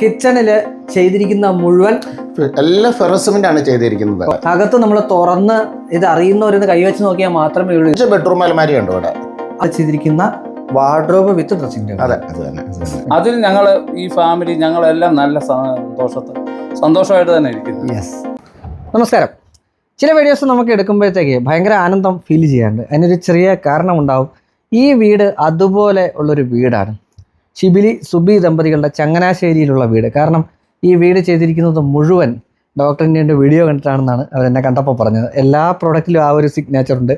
കിച്ചണിൽ ചെയ്തിരിക്കുന്ന മുഴുവൻ എല്ലാ ഫെറസിമെന്റ് ആണ് ചെയ്തിരിക്കുന്നത്. അകത്ത് നമ്മൾ തുറന്ന് ഇത് അറിയുന്നവരെന്ന് കൈവച്ച് നോക്കിയാൽ മാത്രമേ ഉള്ളൂ. അഞ്ച് ബെഡ്റൂം അലമാരി ഉണ്ട് ഇവിടെ. അത് ചെയ്തിരിക്കുന്ന വാർഡ്രോബ് വിത്ത് ഡ്രസ്സിംഗ് അതെ അത് തന്നെ അത് തന്നെ. അതിൽ ഞങ്ങൾ ഈ ഫാമിലി ഞങ്ങളെല്ലാം നല്ല സന്തോഷത്തിൽ സന്തോഷമായിട്ട് തന്നെ ഇരിക്കുന്നു. യെസ് നമസ്കാരം. ചില വീഡിയോസ് നമുക്ക് എടുക്കുമ്പോഴത്തേക്ക് ഭയങ്കര ആനന്ദം ഫീൽ ചെയ്യാറുണ്ട്. അതിനൊരു ചെറിയ കാരണമുണ്ടാവും. ഈ വീട് അതുപോലെ ഉള്ളൊരു വീടാണ്. ഷിബിലി സുബി ദമ്പതികളുടെ ചങ്ങനാശ്ശേരിയിലുള്ള വീട്. കാരണം ഈ വീട് ചെയ്തിരിക്കുന്നത് മുഴുവൻ ഡോക്ടർ ഇന്ത്യന്റെ വീഡിയോ കണ്ടിട്ടാണെന്നാണ് അവരെന്നെ കണ്ടപ്പോൾ പറഞ്ഞത്. എല്ലാ പ്രോഡക്റ്റിലും ആ ഒരു സിഗ്നേച്ചർ ഉണ്ട്.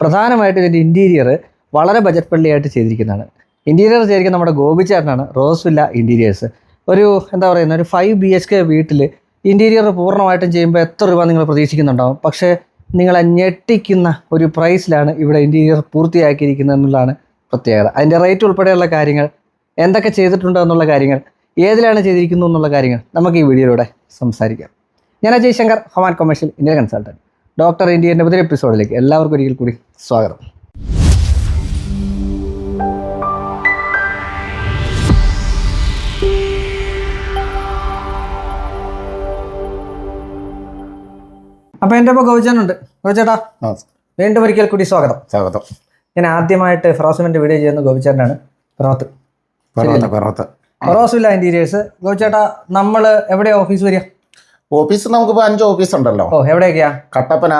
പ്രധാനമായിട്ടും ഇതിന്റെ ഇന്റീരിയർ വളരെ ബജറ്റ് ഫ്രണ്ട്ലിയായിട്ട് ചെയ്തിരിക്കുന്നതാണ്. ഇന്റീരിയർ ചെയ്തിരിക്കുന്നത് നമ്മുടെ ഗോപിച്ചേട്ടനാണ് റോസ് വില്ല ഇന്റീരിയേഴ്സ് ഒരു എന്താ പറയുന്ന ഒരു ഫൈവ് ബി എച്ച് കെ വീട്ടിൽ ഇന്റീരിയർ പൂർണമായിട്ടും ചെയ്യുമ്പോൾ എത്ര രൂപ നിങ്ങൾ പ്രതീക്ഷിക്കുന്നുണ്ടാവും? പക്ഷേ നിങ്ങളെ ഞെട്ടിക്കുന്ന ഒരു പ്രൈസിലാണ് ഇവിടെ ഇന്റീരിയർ പൂർത്തിയാക്കിയിരിക്കുന്നത് എന്നുള്ളതാണ് പ്രത്യേകത. അതിന്റെ റേറ്റ് ഉൾപ്പെടെയുള്ള കാര്യങ്ങൾ എന്തൊക്കെ ചെയ്തിട്ടുണ്ട് എന്നുള്ള കാര്യങ്ങൾ ഏതിലാണ് ചെയ്തിരിക്കുന്നു എന്നുള്ള കാര്യങ്ങൾ നമുക്ക് ഈ വീഡിയോയിലൂടെ സംസാരിക്കാം. ഞാൻ Ajay Shankar home and commercial Indian consultant doctor ഇന്ത്യന്റെ പുതിയ എപ്പിസോഡിലേക്ക് എല്ലാവർക്കും ഒരിക്കൽ കൂടി സ്വാഗതം. അപ്പൊ എന്റെ ഇപ്പോൾ ഗൗചനുണ്ട്. ഗൗചേട്ടാ വീണ്ടും ഒരിക്കൽ കൂടി സ്വാഗതം. സ്വാഗതം. ഞാൻ ആദ്യമായിട്ട് ഫിറോസിമിന്റെ വീഡിയോ ചെയ്യുന്ന ഗോപിച്ചേട്ടനാണ് ഫിറോത്ത് പെറോത്ത് പെറോത്ത ഫിറോസില്ല ഇന്റീരിയേഴ്സ് ഗോചേട്ടാ നമ്മൾ എവിടെയാ ഓഫീസ് വരിക? ഓഫീസ് നമുക്കിപ്പോൾ അഞ്ച് ഓഫീസ് ഉണ്ടല്ലോ. ഓ എവിടെയൊക്കെയാ? കട്ടപ്പന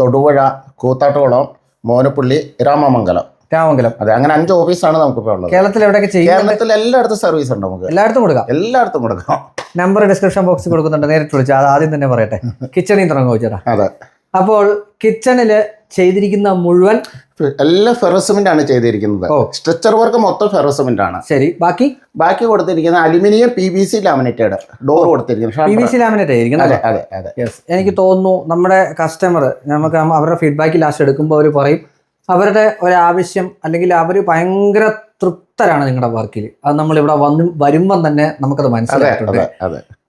തൊടുപുഴ കൂത്താട്ടുകുളം മോനപ്പള്ളി രാമമംഗലം. രാമംഗലം അതെ അങ്ങനെ അഞ്ച് ഓഫീസാണ് നമുക്കിപ്പോൾ ഉള്ളത്. കേരളത്തിൽ എവിടെയൊക്കെ കേരളത്തിൽ എല്ലായിടത്തും സർവീസ് ഉണ്ട് നമുക്ക്. എല്ലായിടത്തും കൊടുക്കാം. എല്ലായിടത്തും കൊടുക്കാം. നമ്പർ ഡിസ്ക്രിപ്ഷൻ ബോക്സിൽ കൊടുക്കുന്നുണ്ട്. നേരിട്ട് വിളിച്ചാൽ അത് ആദ്യം തന്നെ പറയട്ടെ. കിച്ചണിൽ തുടങ്ങും ചേട്ടാ അതെ. അപ്പോൾ കിച്ചണിൽ ചെയ്തിരിക്കുന്ന മുഴുവൻ എല്ലാ ഫെറസിമെന്റ് ആണ് ചെയ്തിരിക്കുന്നത്. സ്ട്രെച്ചർ വർക്ക് മൊത്തം ഫെറസിമെന്റ് ആണ്. ശരി. ബാക്കി? ബാക്കി കൊടുത്തിരിക്കുന്ന aluminium P B C laminated door P കൊടുത്തിരിക്കുന്നത്. സി ലാമിനേറ്റ് ആയിരിക്കണം അതെ അതെ അതെ. യെസ് എനിക്ക് തോന്നുന്നു നമ്മുടെ കസ്റ്റമർ നമുക്ക് അവരുടെ ഫീഡ്ബാക്ക് ലാസ്റ്റ് എടുക്കുമ്പോൾ അവർ പറയും അവരുടെ ഒരാവശ്യം അല്ലെങ്കിൽ അവർ ഭയങ്കര തൃപ്തരാണ് നിങ്ങളുടെ വർക്കിൽ അത് നമ്മൾ ഇവിടെ വന്ന് വരുമ്പം തന്നെ നമുക്കത് മനസ്സിലായിട്ടുണ്ട്.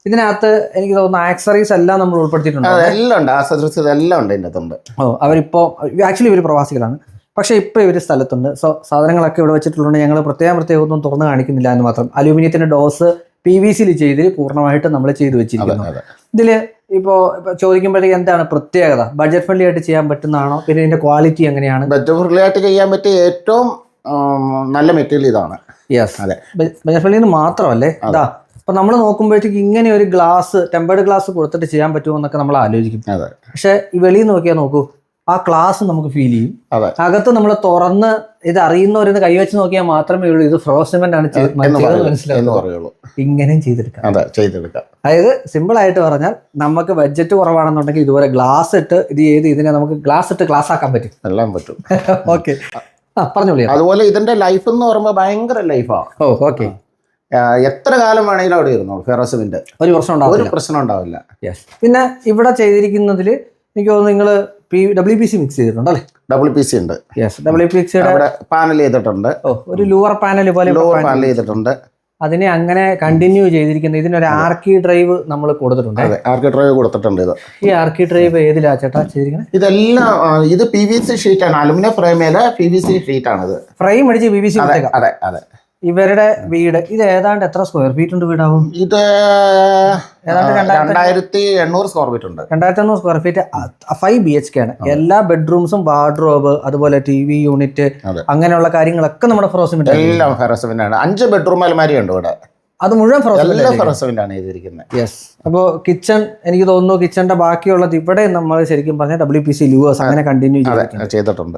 ഇതിനകത്ത് എനിക്ക് തോന്നുന്നു ആക്സറീസ് എല്ലാം നമ്മൾ ഉൾപ്പെടുത്തിയിട്ടുണ്ട്? എല്ലാം ഉണ്ട്. ആ സദൃശ്യത എല്ലാം ഉണ്ട് ഇതിന്റെ അകത്തുണ്ട്. ഓ അവരിപ്പോൾ ആക്ച്വലി ഇവർ പ്രവാസികളാണ്. പക്ഷെ ഇപ്പോൾ ഇവർ സ്ഥലത്തുണ്ട്. സോ സാധനങ്ങളൊക്കെ ഇവിടെ വെച്ചിട്ടുള്ളതുകൊണ്ട് ഞങ്ങൾ പ്രത്യേകം പ്രത്യേകം ഒന്നും തുറന്ന് കാണിക്കുന്നില്ല എന്ന് മാത്രം. അലൂമിനിയത്തിന്റെ ഡോസ് പി വി സിയിൽ ചെയ്ത് പൂർണമായിട്ട് നമ്മൾ ചെയ്തു അതെ വെച്ചിരിക്കുന്നു അതെ ഇതിൽ ഇപ്പോൾ ചോദിക്കുമ്പോഴത്തേക്ക് എന്താണ് പ്രത്യേകത? ബഡ്ജറ്റ് ഫ്രണ്ട്ലി ആയിട്ട് ചെയ്യാൻ പറ്റുന്നതാണോ? പിന്നെ ഇതിന്റെ ക്വാളിറ്റി എങ്ങനെയാണ്? ബഡ്ജറ്റ് ഫ്രണ്ട്ലി ആയിട്ട് ചെയ്യാൻ പറ്റിയ ഏറ്റവും നല്ല മെറ്റീരിയൽ ഇതാണ്. യെസ് അതെ. ബഡ്ജറ്റ് ഫ്രണ്ട്ലി മാത്രമല്ലേ? ഇതാ ഇപ്പൊ നമ്മൾ നോക്കുമ്പോഴത്തേക്ക് ഇങ്ങനെ ഒരു ഗ്ലാസ് ടെമ്പേർഡ് ഗ്ലാസ് കൊടുത്തിട്ട് ചെയ്യാൻ പറ്റുമോ എന്നൊക്കെ നമ്മൾ ആലോചിക്കും. അതെ. പക്ഷെ ഈ വെളിയിൽ നോക്കിയാൽ നോക്കൂ ആ ക്ലാസ് നമുക്ക് ഫീൽ ചെയ്യും. അതെ. അകത്ത് നമ്മൾ തുറന്ന് ഇത് അറിയുന്നവരെ കൈവച്ച് നോക്കിയാൽ മാത്രമേ ഉള്ളൂ ഇത് ഫ്രോസിമെന്റ് ആണ് മനസ്സിലാവുള്ളൂ ഇങ്ങനെയും ചെയ്തെടുക്കാം. അതെ ചെയ്തെടുക്കാം. അതായത് സിമ്പിൾ ആയിട്ട് പറഞ്ഞാൽ നമുക്ക് ബഡ്ജറ്റ് കുറവാണെന്നുണ്ടെങ്കിൽ ഇതുപോലെ ഗ്ലാസ് ഇട്ട് ഇത് ചെയ്ത് ഇതിനെ നമുക്ക് ഗ്ലാസ് ഇട്ട് ഗ്ലാസ് ആക്കാൻ പറ്റും. എല്ലാം പറ്റും. ഓക്കെ ആ പറഞ്ഞോളൂ. അതുപോലെ ഇതിന്റെ ലൈഫ് എന്ന് പറയുമ്പോൾ ഭയങ്കര ലൈഫാണ് ഓ ഓക്കെ എത്ര കാലം വേണമെങ്കിലും അവിടെ ഇരുന്നോളൂ. ഫെറോസമിന്റെ ഒരു പ്രശ്നം ഒരു ഉണ്ടാവില്ല പ്രശ്നം ഉണ്ടാവില്ല. യെസ് പിന്നെ ഇവിടെ ചെയ്തിരിക്കുന്നതിൽ എനിക്ക് തോന്നുന്നു നിങ്ങൾ P W P C mix ചെയ്തിട്ടുണ്ട് അല്ലേ ഡബ്ല്യു പി സി ഉണ്ട് യെസ് ഡബ്ല്യു പി സി അവിടെ പാനൽ ചെയ്തിട്ടുണ്ട്. ഓ ഒരു ലൂവർ പാനൽ പോലെ ലോവർ പാനൽ ചെയ്തിട്ടുണ്ട്. അതിനെ അങ്ങനെ കണ്ടിന്യൂ ചെയ്തിരിക്കുന്നത് ഇതിനൊരു ആർക്കി ഡ്രൈവ് നമ്മൾ കൊടുത്തിട്ടുണ്ട്. അതെ ആർക്കി ഡ്രൈവ് കൊടുത്തിട്ടുണ്ട് ഇത്. ഈ ആർക്കി ഡ്രൈവ് ഏതിലാ ചേട്ടാ ചെയ്തിരിക്കുന്നത് ഇതെല്ലാം ഇത് പി വി സി ഷീറ്റാണ് അലുമിനിയം ഫ്രെയിമേലെ പി വി സി ഷീറ്റാണ് ഇത് ഫ്രെയിം അടിച്ച് പി വി സി അതെ അതെ. ഇവരുടെ വീട്. ഇത് ഏതാണ്ട് എത്ര സ്ക്വയർ ഫീറ്റ് ഉണ്ട് വീടാവും? ഇത് രണ്ടായിരത്തി എണ്ണൂറ് സ്ക്വയർ ഫീറ്റ് ഉണ്ട്. രണ്ടായിരത്തി എണ്ണൂറ് square feet five B H K ആണ്. എല്ലാ ബെഡ്റൂംസും വാർഡ്രോബ് അതുപോലെ ടി വി യൂണിറ്റ്. അങ്ങനെയുള്ള കാര്യങ്ങളൊക്കെ നമ്മുടെ ഫെറോസിമെന്റ് എല്ലാം ഫെറസിമിന്റ് ആണ് അഞ്ച് ബെഡ്റൂം അലമാരി ഉണ്ട് ഇവിടെ. അത് മുഴുവൻ ആണ് ചെയ്തിരിക്കുന്നത്. യെസ് അപ്പോൾ കിച്ചൺ എനിക്ക് തോന്നുന്നു കിച്ചണിന്റെ ബാക്കിയുള്ളത് ഇവിടെ നമ്മൾ ശരിക്കും പറഞ്ഞാൽ ഡബ്ല്യു പി സി ലൂവേഴ്സ് അങ്ങനെ കണ്ടിന്യൂ ചെയ്തിട്ടുണ്ട്.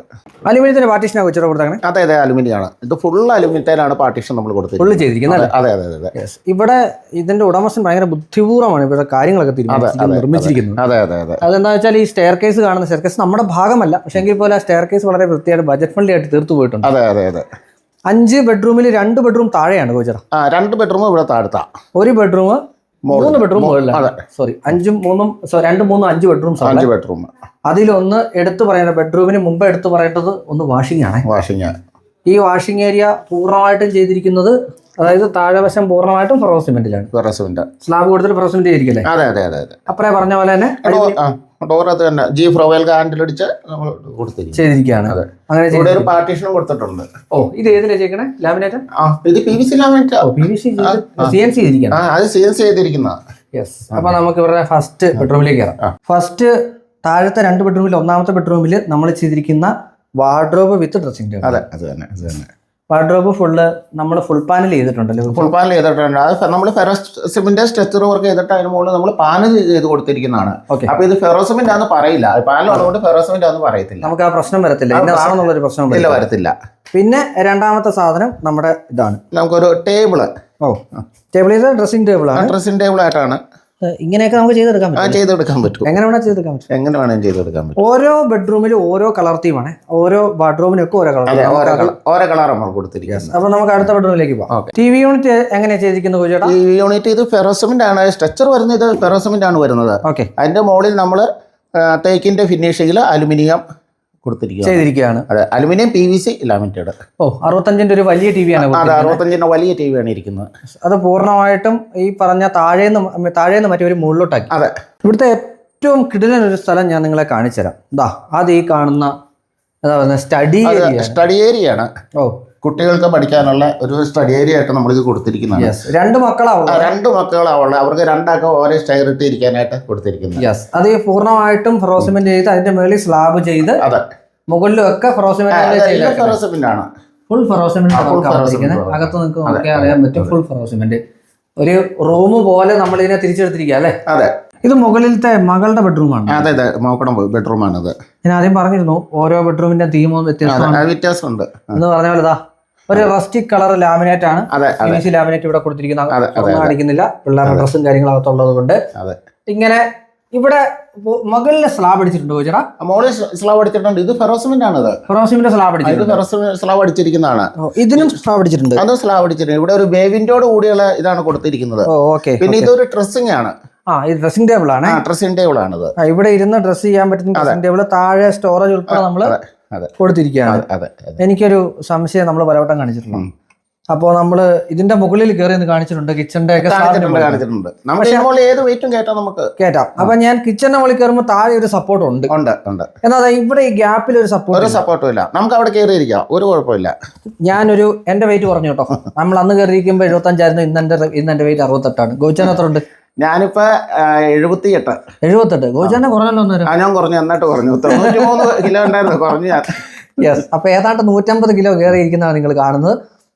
അലുമിനിയത്തിന്റെ പാർട്ടീഷനാണ് വെച്ചിട്ട് കൊടുത്തങ്ങനെ അതെ അതെ അലുമിനിയാണ്. ഇത് ഫുൾ അലുമിനിയത്തിലാണ് പാർട്ടീഷൻ നമ്മൾ ഫുള്ള് ഫുൾ ചെയ്തിരിക്കുന്നത് അതെ അതെ അതെ യെസ് ഇവിടെ ഇതിന്റെ ഉടമസ്ഥൻ ഭയങ്കര ബുദ്ധിപൂർവമാണ് ഇവിടെ കാര്യങ്ങളൊക്കെ നിർമ്മിച്ചിരിക്കുന്നത്. അതെ അതെ അതെ. അതെന്താ വെച്ചാൽ ഈ സ്റ്റെയർ കേസ് കാണുന്ന സ്റ്റെയർ കേസ് നമ്മുടെ ഭാഗമല്ല. പക്ഷേ എങ്കിൽ പോലെ ആ സ്റ്റെയർ കേസ് വളരെ വൃത്തിയായിട്ട് ബജറ്റ് ഫ്രണ്ട്ലി ആയിട്ട് തീർത്തു പോയിട്ടുണ്ട്. അതെ അതെ അതെ. അഞ്ച് ബെഡ്റൂമിൽ രണ്ട് ബെഡ്റൂം താഴെയാണ് കോച്ചറ ആ രണ്ട് ബെഡ്റൂം ഇവിടെ താഴത്താ. ഒരു ബെഡ്റൂം മൂന്ന് ബെഡ്റൂം സോറി അഞ്ചും മൂന്നും രണ്ട് മൂന്നും അഞ്ച് ബെഡ്റൂം അഞ്ച് ബെഡ്റൂം അതിലൊന്ന് എടുത്തു പറയേണ്ട ബെഡ്റൂമിന് മുമ്പ് എടുത്തു പറയേണ്ടത് ഒന്ന് വാഷിംഗ് ആണ്. വാഷിംഗ് ഈ വാഷിംഗ് ഏരിയ പൂർണമായിട്ടും ചെയ്തിരിക്കുന്നത് അതായത് താഴെവശം പൂർണമായിട്ടും ഫെറോ സിമെന്റിലാണ് ഫെറസിമിന്റ് സ്ലാബ് കൊടുത്തിട്ട് ഫെറോ സിമെന്റ് ചെയ്തിരിക്കല്ലേ അതെ അതെ അതെ അപ്പറേ പറഞ്ഞ പോലെ തന്നെ ഡോർ അത് തന്നെ ജി ഫ്രോവൽ ഹാൻഡിലടിച്ച് നമ്മൾ കൊടുത്തിരിക്കും ചെയ്തിരിക്കുകയാണ്. അതെ. അങ്ങനെ ഇവിടെ ഒരു പാർട്ടീഷനും കൊടുത്തിട്ടുണ്ട്. ഓ ഇത് ഏതിനാ ചെയ്യണേ ലാമിനേറ്റ് ആ ഇത് P V C laminate P V C C N C ആ. ചെയ്തിരിക്കുകയാണ്. അത് സി എൻ സി ചെയ്തിരിക്കുന്ന. യെസ് അപ്പൊ നമുക്ക് ഇവരുടെ ഫസ്റ്റ് ബെഡ്റൂമിലേക്ക് കയറാം. ഫസ്റ്റ് താഴത്തെ രണ്ട് ബെഡ്റൂമിൽ ഒന്നാമത്തെ ബെഡ്റൂമിൽ നമ്മൾ ചെയ്തിരിക്കുന്ന വാർഡ്രോബ് വിത്ത് ഡ്രസ്സിംഗ് ടേബിൾ അതെ അത് തന്നെ അത് തന്നെ. വാർഡ്രോബ് ഫുള്ള് നമ്മൾ ഫുൾ പാനൽ ചെയ്തിട്ടുണ്ടല്ലോ ഫുൾ പാനൽ ചെയ്തിട്ടുണ്ട്. അത് നമ്മൾ ഫെറോസിമിന്റെ സ്ട്രക്ചർ വർക്ക് ചെയ്തിട്ട് അതിന് മുകളിൽ നമ്മൾ പാനൽ ചെയ്ത് കൊടുത്തിരിക്കുന്നതാണ്. അപ്പൊ ഇത് ഫെറോസിമിന്റ് ആണെന്ന് പറയില്ല. പാനൽ ഉള്ളതുകൊണ്ട് ഫെറോസിമിന്റ് ആണെന്ന് പറയത്തില്ല. നമുക്ക് ആ പ്രശ്നം വരത്തില്ല. ഇന്നതാണെന്നുള്ളൊരു പ്രശ്നം ഇല്ല. വരത്തില്ല. പിന്നെ രണ്ടാമത്തെ സാധനം നമ്മുടെ ഇതാണ്. നമുക്കൊരു ടേബിൾ ഓ. ടേബിൾ ഡ്രസ്സിംഗ് ടേബിൾ ആണ്. ഡ്രസ്സിംഗ് ടേബിൾ ആയിട്ടാണ്. ഇങ്ങനെയൊക്കെ നമുക്ക് ചെയ്തെടുക്കാൻ പറ്റും. ചെയ്തെടുക്കാൻ പറ്റും. എങ്ങനെ വേണേൽ ചെയ്തെടുക്കാൻ പറ്റും. എങ്ങനെ വേണമെങ്കിലും ചെയ്തെടുക്കാൻ പറ്റും. ഓരോ ബെഡ്റൂമിലും ഓരോ കളർ തീമാണ് ഓരോ ബെഡ്റൂമിനൊക്കെ ഓരോ കളർ ഓരോ കളർ നമ്മൾ കൊടുത്തിരിക്കുന്നത്. അപ്പൊ നമുക്ക് അടുത്ത ബെഡ്റൂമിലേക്ക് പോകാം. ടി വി യൂണിറ്റ് എങ്ങനെയാ ചെയ്തിരിക്കുന്നത് ചേട്ടാ വി യൂണിറ്റ് ഇത് ഫെറോസിമെന്റ് ആണ് സ്ട്രക്ചർ വരുന്നത് ഇത് ഫെറോസിമെന്റ് ആണ് വരുന്നത്. ഓക്കെ അതിന്റെ മുകളിൽ നമ്മൾ തേക്കിന്റെ ഫിനിഷിങ്ങിൽ അലുമിനിയം കൊടുത്തിരിക്കുക ചെയ്തിരിക്കുകയാണ്. അതെ aluminium P V C laminated ഓ അറുപത്തഞ്ചിന്റെ ഒരു വലിയ ടി വിയാണ് അതെ. അറുപത്തഞ്ചിന്റെ വലിയ ടി വിയാണ് ഇരിക്കുന്നത്. അത് പൂർണമായിട്ടും ഈ പറഞ്ഞ താഴേന്ന് താഴേന്ന് മറ്റേ ഒരു മുകളിലോട്ടാക്കി. അതെ. ഇവിടുത്തെ ഏറ്റവും കിടിലൻ ഒരു സ്ഥലം ഞാൻ നിങ്ങളെ കാണിച്ചു തരാം ഇതാ അത് ഈ കാണുന്ന എന്താ പറയുക സ്റ്റഡി ഏരിയ സ്റ്റഡി ഏരിയ ആണ്. ഓ കുട്ടികൾക്ക് പഠിക്കാനുള്ള ഒരു സ്റ്റഡി ഏരിയ ആയിട്ട് നമ്മളിത് കൊടുത്തിരിക്കുന്നതാണ്. യെസ് രണ്ട് മക്കളാവുള്ള മക്കളാവും രണ്ട് മക്കളാവുള്ള. അവർക്ക് രണ്ടാൾക്ക് ഓരോ സ്റ്റൈറിട്ട് ഇരിക്കാനായിട്ട് കൊടുത്തിരിക്കുന്നത്. യെസ് അത് ഈ പൂർണമായിട്ടും ഫ്രോസിമെന്റ് ചെയ്ത് അതിന്റെ മേളിൽ സ്ലാബ് ചെയ്ത് അതെ. മുകളിലും ഒക്കെ ഫ്രോസിമെന്റ് ആണ്. Full ferrocement. അകത്ത് നിങ്ങൾക്ക് നോക്കിയാൽ അറിയാൻ പറ്റും. ഫുൾ ഫെറോസിമെന്റ് ഒരു റൂം പോലെ നമ്മൾ ഇതിനെ തിരിച്ചെടുത്തിരിക്കുക അല്ലേ? അതെ. ഇത് മുകളിലത്തെ മകളുടെ ബെഡ്റൂമാണ് അതെ അതെ. നോക്കണം ബെഡ്റൂമാണ് അത് ഞാൻ ആദ്യം പറഞ്ഞിരുന്നു ഓരോ ബെഡ്റൂമിന്റെ തീമും വ്യത്യാസം വ്യത്യാസമുണ്ട്. എന്ന് പറഞ്ഞ പോലെ ഇതാ ഒരു റസ്റ്റിക് കളർ ലാമിനേറ്റ് ആണ്. ലാമിനേറ്റ് ഇവിടെ കൊടുത്തിരിക്കുന്നത് കാണിക്കുന്നില്ല പിള്ളേരുടെ ഡ്രസ്സും കാര്യങ്ങളും അകത്തുള്ളത് കൊണ്ട്. അതെ. ഇങ്ങനെ ഇവിടെ മകളിലെ സ്ലാബ് അടിച്ചിട്ടുണ്ട് ചേട്ടാ? മോളിൽ സ്ലാബ് അടിച്ചിട്ടുണ്ട്. ഇത് ഫെറോസിമിന്റ് ആണ് ഫെറോസിമിന്റെ സ്ലാബ് അടിച്ചിട്ടുണ്ട്. ഫെറോസിമിന്റ് സ്ലാബ് അടിച്ചിരിക്കുന്നതാണ്. ഇതിനും സ്ലാബ് അടിച്ചിട്ടുണ്ട്. അതും സ്ലാബ് അടിച്ചിട്ടുണ്ട്. ഇവിടെ ഒരു വേവിന്റോട് കൂടിയുള്ള ഇതാണ് കൊടുത്തിരിക്കുന്നത്. ഓക്കെ പിന്നെ ഇതൊരു ഡ്രസ്സിംഗ് ആണ്. ആ ഇത് ഡ്രസ്സിംഗ് ടേബിൾ ആണ്. ഡ്രസ്സിംഗ് ടേബിൾ ആണ് ഇവിടെ ഇരുന്ന് ഡ്രസ് ചെയ്യാൻ പറ്റുന്ന ഡ്രസ്സിംഗ് ടേബിൾ താഴെ സ്റ്റോറേജ് ഉൾപ്പെടെ നമ്മൾ കൊടുത്തിരിക്കുകയാണ്. എനിക്കൊരു സംശയം നമ്മൾ പലവട്ടം കാണിച്ചിട്ടുണ്ട് അപ്പോ അപ്പോൾ നമ്മൾ ഇതിന്റെ മുകളിൽ കയറി എന്ന് കാണിച്ചിട്ടുണ്ട് കിച്ചന്റെ ഒക്കെ കാണിച്ചിട്ടുണ്ട്. നമുക്ക് ഇതിന് മുകളിൽ ഏത് വെയിറ്റും കയറ്റാം നമുക്ക്. കേട്ടാം അപ്പൊ ഞാൻ കിച്ചന്റെ മുകളിൽ കയറുമ്പോൾ താഴെ ഒരു സപ്പോർട്ട് ഉണ്ട്. ഉണ്ട് ഉണ്ട്. എന്നാൽ ഇവിടെ ഈ ഗ്യാപ്പിൽ ഒരു ഒരു സപ്പോർട്ട് സപ്പോർട്ടും ഇല്ല. നമുക്ക് അവിടെ കയറിയിരിക്കാം ഒരു കുഴപ്പമില്ല. ഞാനൊരു എന്റെ വെയിറ്റ് പറഞ്ഞു കേട്ടോ. നമ്മൾ അന്ന് കയറിയിരിക്കുമ്പോൾ എഴുപത്തഞ്ചായിരുന്നു ഇന്ന് എന്റെ ഇന്ന് എന്റെ വെയിറ്റ് അറുപത്തെട്ടാണ്. ഗോചാൻ എത്ര ഉണ്ട്? ഞാനിപ്പോ എഴുപത്തി എട്ട് എഴുപത്തെട്ട്. ഗോചാന്റെ കുറഞ്ഞല്ലോ ആ ഞാൻ കുറഞ്ഞു. എന്നിട്ട് കുറഞ്ഞു. തൊണ്ണൂറ്റി മൂന്ന് കിലോ ഉണ്ടായിരുന്നു. കുറഞ്ഞു ഞാൻ. യെസ് അപ്പൊ ഏതാണ്ട് നൂറ്റമ്പത് കിലോ കയറിയിരിക്കുന്നതാണ് നിങ്ങൾ കാണുന്നത്.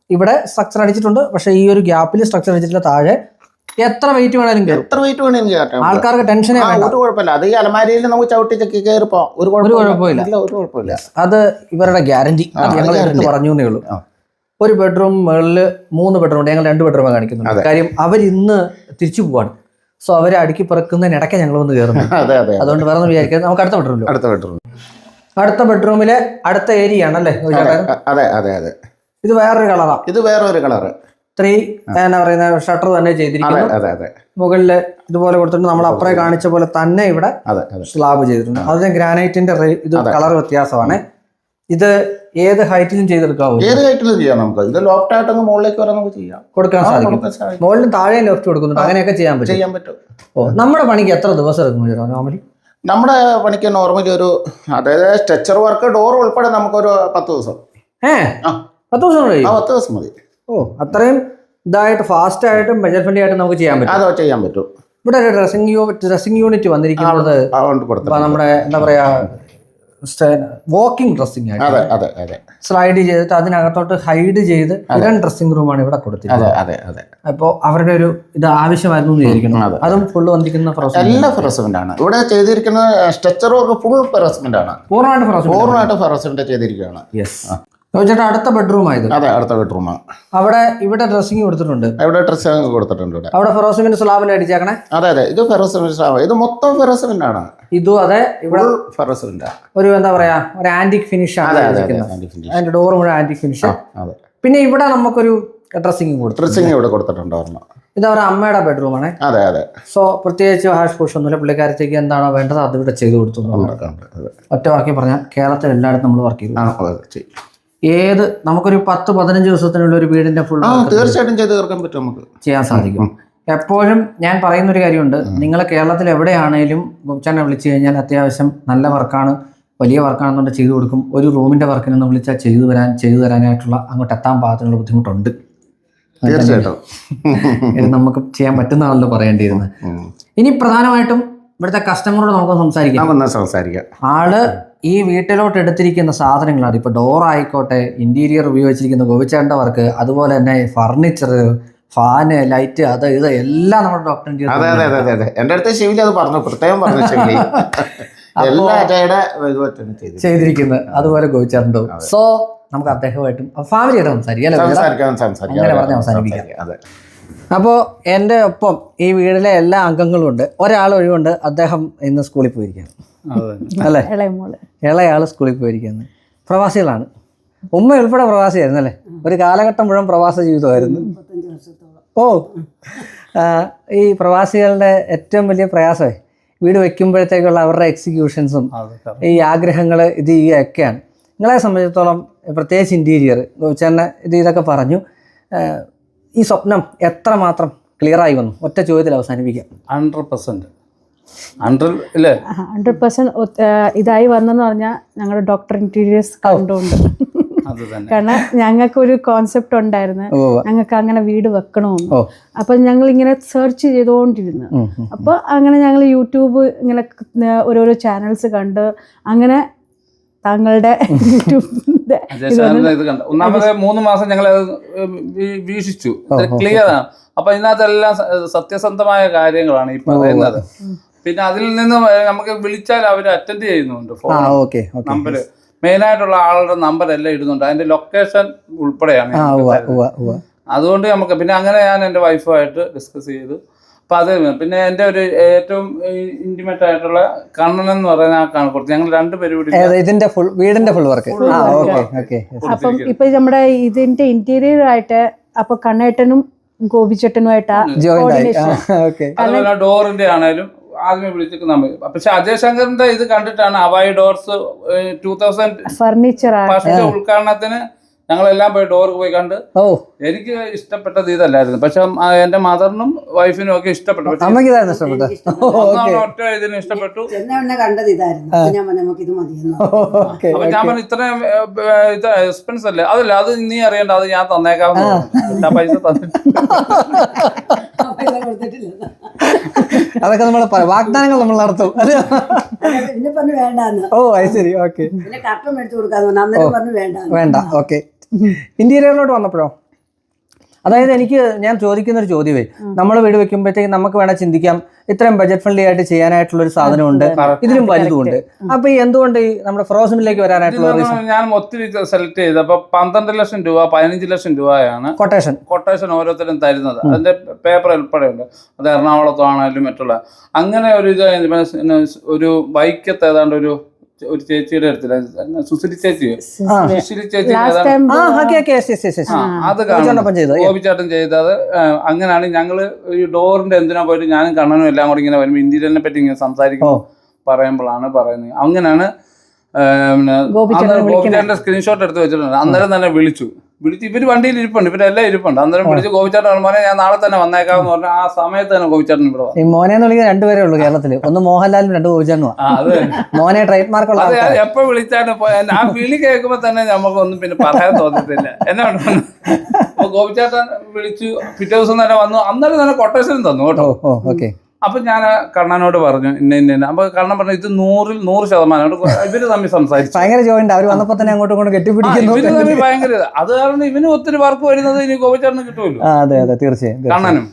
ഇവിടെ സ്ട്രക്ചർ അടിച്ചിട്ടുണ്ട്. പക്ഷെ ഈ ഒരു ഗ്യാപ്പിൽ സ്ട്രക്ചർ അടിച്ചിട്ടുള്ള താഴെ എത്ര വെയിറ്റ് വേണേലും എത്ര വെയിറ്റ് വേണമെങ്കിലും കയറ്റാം ആൾക്കാർക്ക് ടെൻഷനേ വേണ്ട. ഒരു കുഴപ്പമില്ല. അത് ഈ അലമാരിയിൽ നമുക്ക് ചവിട്ടി ചെക്കി കയറിപ്പോ ഒരു കുഴപ്പമില്ല. ഒരു കുഴപ്പമില്ല. അത് ഇവരുടെ ഗ്യാരണ്ടി ഞങ്ങൾ എടുത്ത് പറഞ്ഞു എന്നേ ഉള്ളൂ ഒരു ബെഡ്റൂം മുകളിൽ മൂന്ന് ബെഡ്റൂം ഉണ്ട്. ഞങ്ങൾ രണ്ട് ബെഡ്റൂമാണ് കാണിക്കുന്നത്. കാര്യം അവർ ഇന്ന് തിരിച്ചു പോവാണ്. സോ അവരെ അടുക്കി പിറക്കുന്നതിനിടയ്ക്ക് ഞങ്ങൾ വന്ന് കയറുന്നു അതെ അതെ അതുകൊണ്ട് വേറെ ഒന്നും വിചാരിക്കുന്നത് നമുക്ക് അടുത്ത ബെഡ്റൂമിൽ അടുത്ത ബെഡ്റൂം അടുത്ത ബെഡ്റൂമിലെ അടുത്ത ഏരിയ ആണല്ലേ അതെ അതെ അതെ ഇത് വേറൊരു കളറാ ഇത് വേറൊരു കളർ കളറ് ത്രീ എന്നാ പറയുന്ന ഷട്ടർ തന്നെ ചെയ്തിരിക്കുന്നു. അതെ അതെ മുകളിൽ ഇതുപോലെ കൊടുത്തിട്ട് നമ്മൾ അപ്പുറേ കാണിച്ച പോലെ തന്നെ ഇവിടെ സ്ലാബ് ചെയ്തിട്ടുണ്ട്. അതിന് ഗ്രാനൈറ്റിന്റെ ഇത് കളർ വ്യത്യാസമാണ്. ഇത് ഏത് ഹൈറ്റിലും ചെയ്തെടുക്കാവൂ? ഏത് ഹൈറ്റിലും ചെയ്യാം നമുക്ക്. ഇത് ലോഫ്റ്റ് ആയിട്ടങ്ങ് മുകളിലേക്ക് വരെ നമുക്ക് ചെയ്യാം. കൊടുക്കാൻ സാധിക്കും. മുകളിലും താഴെ ലോഫ്റ്റ് കൊടുക്കുന്നുണ്ട്. അങ്ങനെയൊക്കെ ചെയ്യാൻ പറ്റും. ചെയ്യാൻ പറ്റും. ഓ നമ്മുടെ പണിക്ക് എത്ര ദിവസം എടുക്കും നോർമലി? നമ്മുടെ പണിക്ക് നോർമലി ഒരു അതായത് സ്ട്രെച്ചർ വർക്ക് ഡോർ ഉൾപ്പെടെ നമുക്കൊരു പത്ത് ദിവസം. ഏ. പത്ത് ദിവസം ആ പത്ത് ദിവസം മതി. ഓ അത്രയും ഇതായിട്ട് ഫാസ്റ്റ് ആയിട്ടും മെജർ ഫ്രണ്ട്ലി ആയിട്ട് നമുക്ക് ചെയ്യാൻ പറ്റും. അതോ ചെയ്യാൻ പറ്റും. ഇവിടെ ഒരു ഡ്രസ്സിംഗ് യൂണിറ്റ് ഡ്രസ്സിംഗ് യൂണിറ്റ് വന്നിരിക്കുന്നത് നമ്മുടെ എന്താ പറയാ വാക്കിംഗ് ഡ്രസ്സിംഗ് അതെ അതെ അതെ. സ്ലൈഡ് ചെയ്തിട്ട് അതിനകത്തോട്ട് ഹൈഡ് ചെയ്ത് ഇടൻ ഡ്രസ്സിംഗ് റൂമാണ് ഇവിടെ കൊടുത്തിരിക്കുന്നത്. അപ്പോൾ അവരുടെ ഒരു ഇത് ആവശ്യമായിരുന്നു വിചാരിക്കുന്നു. അതും. ഫുള്ള് വന്നിരിക്കുന്ന എല്ലാ ഫെറസ്മെന്റ് ആണ്. ഇവിടെ ചെയ്തിരിക്കുന്ന സ്ട്രക്ചർ വർക്ക് ഫുൾ ഫെറസ്മെന്റ് ആണ്. പൂർണമായിട്ട് പൂർണമായിട്ട് ഫെറസ്മെന്റ് ചെയ്തിരിക്കുകയാണ്. യെസ് ചേട്ടാ അടുത്ത ബെഡ്റൂം ആയത്. അതെ അടുത്ത ബെഡ്റൂമാണ് അവിടെ ഇവിടെ ഡ്രസ്സിംഗ് കൊടുത്തിട്ടുണ്ട്. ഇവിടെ ഡ്രസ് കൊടുത്തിട്ടുണ്ട് ഇവിടെ. അവിടെ ഫെറോസിമിന്റെ സ്ലാബിനെ അടിച്ചേക്കണേ. അതെ അതെ ഇത് ഫെറസ്മെന്റ് ഇത് മൊത്തം ഫെറസ്മെന്റ് ആണ് ഇതും അതെ ഇവിടെ ഫെറസ്മെന്റ് ഒരു എന്താ പറയാ ഒരു ആന്റിക് ഫിനിഷ് ആണ്. അതിന്റെ ഡോർ മുഴുവൻ ആന്റിക് ഫിനിഷ് അതെ. പിന്നെ ഇവിടെ നമുക്കൊരു ഡ്രസ്സിംഗ് കൊടുത്തു ഡ്രസ്സിംഗ് ഇവിടെ കൊടുത്തിട്ടുണ്ട് ഇത് അവരുടെ അമ്മയുടെ ബെഡ്റൂം ആണ്. അതെ അതെ. സോ പ്രത്യേകിച്ച് ഹാഷ് പുഷ് ഒന്നുമില്ല. പുള്ളിക്കാരത്തേക്ക് എന്താണോ വേണ്ടത് അത് ഇവിടെ ചെയ്തു കൊടുത്തു ഒറ്റ വാക്കി പറഞ്ഞാൽ കേരളത്തിൽ എല്ലായിടത്തും നമ്മൾ വർക്ക് ചെയ്തു. ഏത് നമുക്കൊരു പത്ത് പതിനഞ്ച് ദിവസത്തിനുള്ള ഒരു വീടിന്റെ ഫുൾ തീർച്ചയായിട്ടും ചെയ്ത് തീർക്കാൻ പറ്റും നമുക്ക്. ചെയ്യാൻ സാധിക്കും. എപ്പോഴും ഞാൻ പറയുന്ന ഒരു കാര്യമുണ്ട് നിങ്ങൾ കേരളത്തിൽ എവിടെയാണേലും ഗുപ്ചാനെ വിളിച്ചു കഴിഞ്ഞാൽ അത്യാവശ്യം നല്ല വർക്കാണ് വലിയ വർക്കാണെന്നുണ്ട് ചെയ്തു കൊടുക്കും. ഒരു റൂമിന്റെ വർക്കിനൊന്ന് വിളിച്ചാൽ ചെയ്തു വരാൻ ചെയ്തു തരാനായിട്ടുള്ള അങ്ങോട്ട് എത്താൻ പാകത്തിനുള്ള ബുദ്ധിമുട്ടുണ്ട്. തീർച്ചയായിട്ടും. നമുക്ക് ചെയ്യാൻ പറ്റുന്നതാണല്ലോ പറയേണ്ടിയിരുന്നത്. ഇനി പ്രധാനമായിട്ടും ഇവിടുത്തെ കസ്റ്റമറോട് നമുക്ക് സംസാരിക്കാം. സംസാരിക്കാം. ആൾ ഈ വീട്ടിലോട്ട് എടുത്തിരിക്കുന്ന സാധനങ്ങളാണ്. ഇപ്പോൾ ഡോർ ആയിക്കോട്ടെ ഇന്റീരിയർ ഉപയോഗിച്ചിരിക്കുന്ന ഗോപിച്ചേണ്ട വർക്ക് അതുപോലെ തന്നെ ഫർണിച്ചർ ഫാന് ലൈറ്റ് അത് ഇത് എല്ലാം നമ്മുടെ ഡോക്ടർ അതെ അതെ അതെ അതെ. എന്റെ അടുത്ത് ശിവലി അത് പറഞ്ഞു പ്രത്യേകം പറഞ്ഞു ശിവലി. ചെയ്തിരിക്കുന്നത്. അതുപോലെ ഗോപിച്ചേട്ടന്റെ സോ നമുക്ക് അദ്ദേഹമായിട്ടും ഫാമിലിയായിട്ട് സംസാരിക്കാം അങ്ങനെ പറഞ്ഞ് അവസാനിപ്പിക്കാം. അപ്പോൾ എന്റെ ഒപ്പം ഈ വീടിലെ എല്ലാ അംഗങ്ങളും ഉണ്ട് ഒരാൾ ഒഴിവുണ്ട്. അദ്ദേഹം ഇന്ന് സ്കൂളിൽ പോയിരിക്കുകയാണ്. അല്ലേ? ഇളയമോൾ ഇളയാൾ സ്കൂളിൽ പോയിരിക്കുന്നത് പ്രവാസികളാണ്. ഉമ്മ ഉൾപ്പെടെ പ്രവാസിയായിരുന്നു അല്ലേ ഒരു കാലഘട്ടം മുഴുവൻ പ്രവാസ ജീവിതമായിരുന്നു. ഓ. ഈ പ്രവാസികളുടെ ഏറ്റവും വലിയ പ്രയാസമേ വീട് വെക്കുമ്പോഴത്തേക്കുള്ള അവരുടെ എക്സിക്യൂഷൻസും ഈ ആഗ്രഹങ്ങൾ ഇത് ചെയ്യുകയൊക്കെയാണ് നിങ്ങളെ സംബന്ധിച്ചിടത്തോളം പ്രത്യേകിച്ച് ഇന്റീരിയർ ചേട്ടനെ ഇത് ഇതൊക്കെ പറഞ്ഞു. ഈ സ്വപ്നം എത്രമാത്രം ക്ലിയറായി വന്നു? ഒറ്റ ചോദ്യത്തിൽ അവസാനിപ്പിക്കാം. ഹൺഡ്രഡ് പെർസെന്റ് ഹൺഡ്രഡ് പെർസെന്റ് ഇതായി വന്നെന്ന് പറഞ്ഞാൽ ഞങ്ങളുടെ ഡോക്ടർ ഇന്റീരിയേഴ്സ് കണ്ടുകൊണ്ട്. കാരണം ഞങ്ങൾക്ക് ഒരു കോൺസെപ്റ്റ് ഉണ്ടായിരുന്നു. ഞങ്ങൾക്ക് അങ്ങനെ വീട് വെക്കണമെന്ന് അപ്പൊ ഞങ്ങൾ ഇങ്ങനെ സെർച്ച് ചെയ്തുകൊണ്ടിരുന്നു. അപ്പൊ അങ്ങനെ ഞങ്ങൾ യൂട്യൂബ് ഇങ്ങനെ ഓരോരോ ചാനൽസ് കണ്ട് അങ്ങനെ താങ്കളുടെ ഒന്നാമത് മൂന്ന് മാസം ഞങ്ങൾ വീക്ഷിച്ചു. ക്ലിയർ ആണ്. അപ്പൊ ഇതിനകത്തെല്ലാം സത്യസന്ധമായ കാര്യങ്ങളാണ് ഈ പറയുന്നത്. പിന്നെ അതിൽ നിന്ന് നമുക്ക് വിളിച്ചാൽ അവർ അറ്റൻഡ് ചെയ്യുന്നുണ്ട് ഫോൺ നമ്പർ മെയിൻ ആയിട്ടുള്ള ആളുടെ നമ്പർ എല്ലാം ഇടുന്നുണ്ട്. അതിന്റെ ലൊക്കേഷൻ ഉൾപ്പെടെയാണ് അതുകൊണ്ട് നമുക്ക് പിന്നെ അങ്ങനെ ഞാൻ എന്റെ വൈഫുമായിട്ട് ഡിസ്കസ് ചെയ്തു. അപ്പം അത് പിന്നെ എന്റെ ഒരു ഏറ്റവും ഇന്റിമേറ്റ് ആയിട്ടുള്ള കണ്ണൻ എന്ന് പറയുന്ന ആ കണക്കുറച്ച് ഞങ്ങൾ രണ്ടുപേരും കൂടി ഇതിന്റെ ഫുൾ വീടിന്റെ ഫുൾ വർക്ക് അപ്പം ഇപ്പൊ നമ്മുടെ ഇതിന്റെ ഇന്റീരിയർ ആയിട്ട് അപ്പൊ കണ്ണേട്ടനും ഗോപിച്ചേട്ടനുമായിട്ടാ ഡോറിന്റെ ആണേലും ആദ്യമേ വിളിച്ചിട്ട് നമ്മൾ പക്ഷെ അജയ് ശങ്കറിന്റെ ഇത് കണ്ടിട്ടാണ് അവായി doors two thousand furniture first ഉദ്ഘാടനത്തിന് ഞങ്ങളെല്ലാം പോയി ഡോർക്ക് പോയി കണ്ട് ഓ. എനിക്ക് ഇഷ്ടപ്പെട്ടത് ഇതല്ലായിരുന്നു. പക്ഷെ എന്റെ മദറിനും വൈഫിനും ഒക്കെ ഇഷ്ടപ്പെട്ടു. ഒറ്റ ഇതിന് ഇഷ്ടപ്പെട്ടു. കണ്ടത് ഇതായിരുന്നു. അപ്പൊ ഞാൻ പറഞ്ഞു നമുക്ക് ഇത് മതിയെന്ന് ഓക്കെ അപ്പൊ ഞാൻ പറഞ്ഞു ഇത്രയും ഇത് എക്സ്പെൻസ് അല്ലേ? അതല്ല അത് നീ അറിയണ്ട അത് ഞാൻ തന്നേക്കാം പൈസ തന്നിട്ട് അതൊക്കെ നമ്മൾ വാഗ്ദാനങ്ങൾ നമ്മൾ നടത്തും? പിന്നെ പറഞ്ഞു വേണ്ടാന്ന്. ഓ അത് ശരി ഓക്കെ. പിന്നെ കട്ടം എടുത്തു കൊടുക്കാന്ന് പറഞ്ഞു. അന്നേരം പറഞ്ഞു വേണ്ടാന്ന്. വേണ്ട ഓക്കെ. ഇന്റീരിയറിലോട്ട് വന്നപ്പോഴോ? അതായത് എനിക്ക് ഞാൻ ചോദിക്കുന്ന ഒരു ചോദ്യമേ നമ്മൾ വീട് വെക്കുമ്പോഴത്തേക്ക് നമുക്ക് വേണേൽ ചിന്തിക്കാം. ഇത്രയും ബജറ്റ് ഫ്രണ്ട്ലി ആയിട്ട് ചെയ്യാനായിട്ടുള്ള ഒരു സാധനമുണ്ട്. ഇതിലും വലുതുമുണ്ട്. അപ്പൊ ഈ എന്തുകൊണ്ട് ഈ നമ്മുടെ ഫ്രോസണിലേക്ക് വരാനായിട്ടുള്ള ഞാൻ ഒത്തിരി സെലക്ട് ചെയ്ത്. അപ്പൊ പന്ത്രണ്ട് ലക്ഷം രൂപ പതിനഞ്ച് ലക്ഷം രൂപയാണ് കൊട്ടേഷൻ കൊട്ടേഷൻ ഓരോരുത്തരും തരുന്നത്. അതിന്റെ പേപ്പർ ഉൾപ്പെടെയുണ്ട്. അത് എറണാകുളത്താണെങ്കിലും മറ്റുള്ള. അങ്ങനെ ഒരു ഇത് ഒരു ബൈക്കത്ത് ഏതാണ്ട് ഒരു ഒരു ചേച്ചിയുടെ അടുത്തില്ല സുശ്രീ ചേച്ചി ആ. സുശ്രീ ചേച്ചി അത് ചെയ്തത്. ഗോപിച്ചാട്ടൻ അങ്ങനെയാണ് ഞങ്ങൾ ഈ ഡോറിന്റെ എന്തിനാ പോയിട്ട് ഞാനും കണ്ണനും എല്ലാം കൂടി ഇങ്ങനെ വരുമ്പോൾ ഇന്ത്യനെ പറ്റി ഇങ്ങനെ സംസാരിക്കും ഓ. പറയുമ്പോഴാണ് പറയുന്നത്. അങ്ങനെയാണ് ഗോപിച്ചാട്ടന്റെ സ്ക്രീൻഷോട്ട് എടുത്ത് വെച്ചിട്ടുണ്ട്. അന്നേരം തന്നെ വിളിച്ചു. വിളിച്ച് ഇവർ വണ്ടിയിൽ ഇരിപ്പുണ്ട് ഇവരെല്ലാം ഇരിപ്പുണ്ട്. അന്നേരം വിളിച്ച് ഗോപിച്ചേട്ടൻ മോനെ ഞാൻ നാളെ തന്നെ വന്നേക്കാമെന്ന് പറഞ്ഞു ആ സമയത്ത് തന്നെ ഗോപിച്ചേട്ടൻ ഇവിടെ ഈ മോനെ എന്ന് വിളിക്കുന്ന രണ്ടുപേരേ ഉള്ളൂ കേരളത്തിൽ ഒന്ന് മോഹൻലാലും രണ്ട് ഗോപിച്ചേട്ടനും അതെ. മോനെ ട്രേഡ് മാർക്ക് ഉള്ള ആൾക്കാരാ. എപ്പോ വിളിച്ചാലും ആ വിളി കേൾക്കുമ്പോ തന്നെ നമുക്കൊന്നും പിന്നെ പറയാൻ തോന്നത്തില്ല. എന്നാണ് ഗോപിച്ചേട്ടൻ വിളിച്ചു പിറ്റേ ദിവസം തന്നെ വന്നു. അന്നേരം തന്നെ കൊട്ടേഷൻ തന്നു കേട്ടോ. ഓക്കെ. അപ്പൊ ഞാൻ കണ്ണനോട് പറഞ്ഞു ഇന്ന ഇന്ന ഇന്ന. അപ്പൊ കണ്ണൻ പറഞ്ഞു ഇത് നൂറിൽ നൂറ് ശതമാനം. ഇവർ തമ്മിൽ സംസാരിച്ചു. ഭയങ്കര ജോയിന്റ്. അവർ വന്നപ്പോ തന്നെ അങ്ങോട്ടും ഇങ്ങോട്ടും കെട്ടിപ്പിടിക്കുന്നു ഇവർ തമ്മിൽ ഭയങ്കര അത് കാരണം ഇവന് ഒത്തിരി വർക്ക് വരുന്നത് ഇനി ഗോപിച്ചാട്ടന് കിട്ടുമല്ലോ. അതെ അതെ തീർച്ചയായും. കണ്ണനും.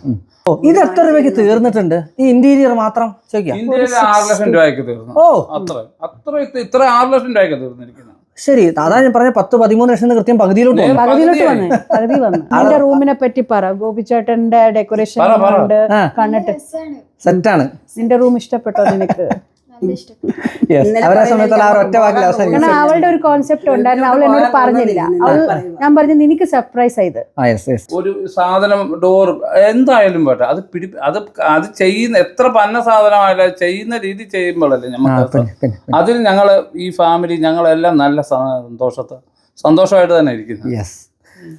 ഓ ഇത് എത്ര രൂപയ്ക്ക് തീർന്നിട്ടുണ്ട്? ഈ ഇന്റീരിയർ മാത്രം ചോദിക്കാം. ഇന്ത്യയിൽ ആറ് ലക്ഷം രൂപയ്ക്ക് തീർന്നു. ഓ. അത്ര അത്ര ഇത്ര- ഇത്ര ആറ് ലക്ഷം രൂപയ്ക്ക് തീർന്നിരിക്കുന്നത് ശരി അതാ ഞാൻ പറഞ്ഞ പത്ത് പതിമൂന്ന് ലക്ഷം കൃത്യം പകുതിയിലോട്ട് വന്നു. പകുതിയിലോട്ട് വന്നു. പകുതി വന്നു. എന്റെ റൂമിനെ പറ്റി പറ. ഗോപിച്ചേട്ടന്റെ ഡെക്കറേഷൻ കണ്ടിട്ട് സെറ്റ് ആണ് ആ. കണ്ടിട്ട്. സെറ്റാണ്. നിന്റെ റൂം ഇഷ്ടപ്പെട്ടോ നിനക്ക്? അവളുടെ ഒരു കോൺസെപ്റ്റ് ഉണ്ടായിരുന്നു അവൾ എന്നോട് പറഞ്ഞില്ല. അവൾ ഞാൻ പറഞ്ഞു നിനക്ക് സർപ്രൈസ് ആയത് ആ യെസ് യെസ് ഒരു സാധനം ഡോർ എന്തായാലും വേണ്ട. അത് പിടി അത് അത് ചെയ്യുന്ന എത്ര പന്ന സാധനമായാലും അത് ചെയ്യുന്ന രീതി ചെയ്യുമ്പോഴല്ലേ നമുക്ക് അതിൽ ഞങ്ങൾ ഈ ഫാമിലി ഞങ്ങളെല്ലാം നല്ല സന്തോഷത്തെ സന്തോഷമായിട്ട് തന്നെ ഇരിക്കുന്നു. യെസ്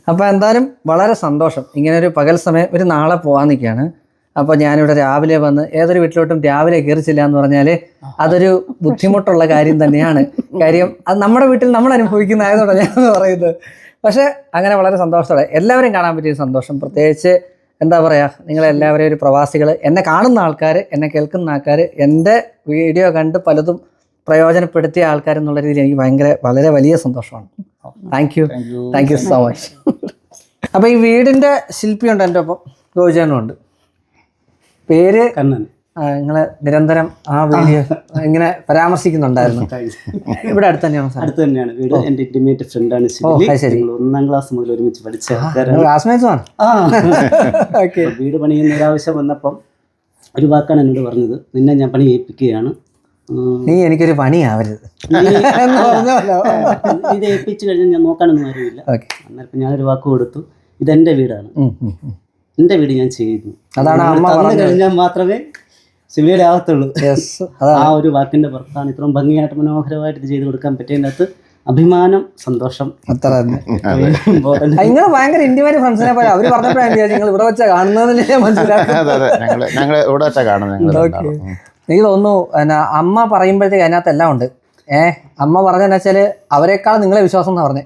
അപ്പോൾ എന്തായാലും വളരെ സന്തോഷം. ഇങ്ങനെ ഒരു പകൽ സമയം ഒരു നാളെ പോവാൻ നിൽക്കുകയാണ്. അപ്പോൾ ഞാനിവിടെ രാവിലെ വന്ന് ഏതൊരു വീട്ടിലോട്ടും രാവിലെ കയറിച്ചില്ല എന്ന് പറഞ്ഞാൽ അതൊരു ബുദ്ധിമുട്ടുള്ള കാര്യം തന്നെയാണ്. കാര്യം അത് നമ്മുടെ വീട്ടിൽ നമ്മൾ അനുഭവിക്കുന്നതായതുകൊണ്ടാണ് ഞാൻ പറയുന്നത്. പക്ഷേ അങ്ങനെ വളരെ സന്തോഷത്തോടെ എല്ലാവരും കാണാൻ പറ്റിയ സന്തോഷം. പ്രത്യേകിച്ച് എന്താ പറയുക നിങ്ങളെല്ലാവരെയും ഒരു പ്രവാസികൾ എന്നെ കാണുന്ന ആൾക്കാർ എന്നെ കേൾക്കുന്ന ആൾക്കാർ എന്റെ വീഡിയോ കണ്ട് പലതും പ്രയോജനപ്പെടുത്തിയ ആൾക്കാർ എന്നുള്ള രീതിയിൽ എനിക്ക് ഭയങ്കര വളരെ വലിയ സന്തോഷമാണ്. Thank you thank you so much അപ്പോൾ ഈ വീടിന്റെ ശില്പിയുണ്ട് എന്റെ ഒപ്പം. ഗോചാനും ഉണ്ട് പേര് കണ്ണൻ. നിങ്ങൾ നിരന്തരം ആ വീഡിയോ ഇങ്ങനെ പരാമർശിക്കുന്നുണ്ടായിരുന്നു. ഇവിടെ അടുത്ത് തന്നെയാണ് സാർ അടുത്ത് തന്നെയാണ്. വീട് എന്റെ ഇന്റിമേറ്റ് ഫ്രണ്ട് ആണ് അത് ശരി. ഒന്നാം ക്ലാസ് മുതൽ ഒരുമിച്ച് പഠിച്ച ആൾക്കാരാണ്. ക്ലാസ്മേറ്റ്സ് ആണ്? ആ. ഓക്കെ അപ്പൊ വീട് പണിയുന്ന ഒരാവശ്യം വന്നപ്പം ഒരു വാക്കാണ് എന്നോട് പറഞ്ഞത്. നിന്നെ ഞാൻ പണി ഏൽപ്പിക്കുകയാണ്. നീ എനിക്കൊരു പണിയാവരുത്. ഇത് ഏൽപ്പിച്ചു കഴിഞ്ഞാൽ ഞാൻ നോക്കാനൊന്നും അറിയില്ല അന്നേരം ഞാനൊരു വാക്ക് കൊടുത്തു. ഇതെന്റെ വീടാണ്. എന്റെ വീട് ഞാൻ ചെയ്തു. അതാണ് അമ്മ. കഴിഞ്ഞാൽ മാത്രമേ സിമിയുടെ ആവത്തുള്ളൂ യെസ് അതാണ്. ആ ഒരു വാക്കിന്റെ പുറത്താണ് ഇത്രയും ഭംഗിയായിട്ട് മനോഹരമായിട്ട് ഇത് ചെയ്തു കൊടുക്കാൻ പറ്റിയതിന്റെ അകത്ത് അഭിമാനം സന്തോഷം. അത്ര നിങ്ങൾ ഭയങ്കര ഇന്ത്യമാര് ഫ്രണ്ട്സിനെ പോലെ. അവർ പറഞ്ഞപ്പോഴാണ് നിങ്ങൾ ഇവിടെ വെച്ചാ കാണുന്നതിനെ ഞാൻ മനസ്സിലാക്കി അതെ അതെ. ഞങ്ങൾ ഞങ്ങൾ ഇവിടെ വെച്ചാ കാണുന്നത് ഞങ്ങൾ ഓക്കെ എനിക്ക് തോന്നുന്നു അമ്മ പറയുമ്പോഴത്തേക്ക് അതിനകത്ത് എല്ലാം ഉണ്ട്. ഏ അമ്മ പറഞ്ഞതെന്ന് വെച്ചാൽ അവരെക്കാൾ നിങ്ങളെ വിശ്വാസം എന്നാ പറഞ്ഞേ.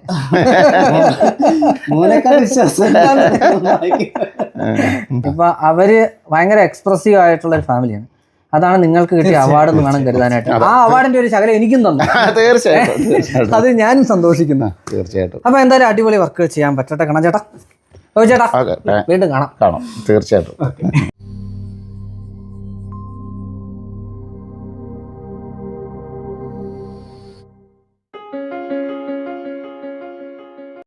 മോനേക്കാൾ വിശ്വാസം ഇപ്പൊ അവർ ഭയങ്കര എക്സ്പ്രസീവ് ആയിട്ടുള്ള ഒരു ഫാമിലിയാണ് അതാണ് നിങ്ങൾക്ക് കിട്ടിയ അവാർഡ് എന്ന് വേണം കരുതാനായിട്ട്. ആ അവാർഡിന്റെ ഒരു ശകലം എനിക്കും തന്നെ. തീർച്ചയായിട്ടും അത് ഞാനും സന്തോഷിക്കുന്നു. തീർച്ചയായിട്ടും. അപ്പൊ എന്തായാലും അടിപൊളി വർക്ക് ചെയ്യാൻ പറ്റട്ടെ കാണാം ചേട്ടാ. ചേട്ടാ വീണ്ടും കാണാം. കാണാം തീർച്ചയായിട്ടും.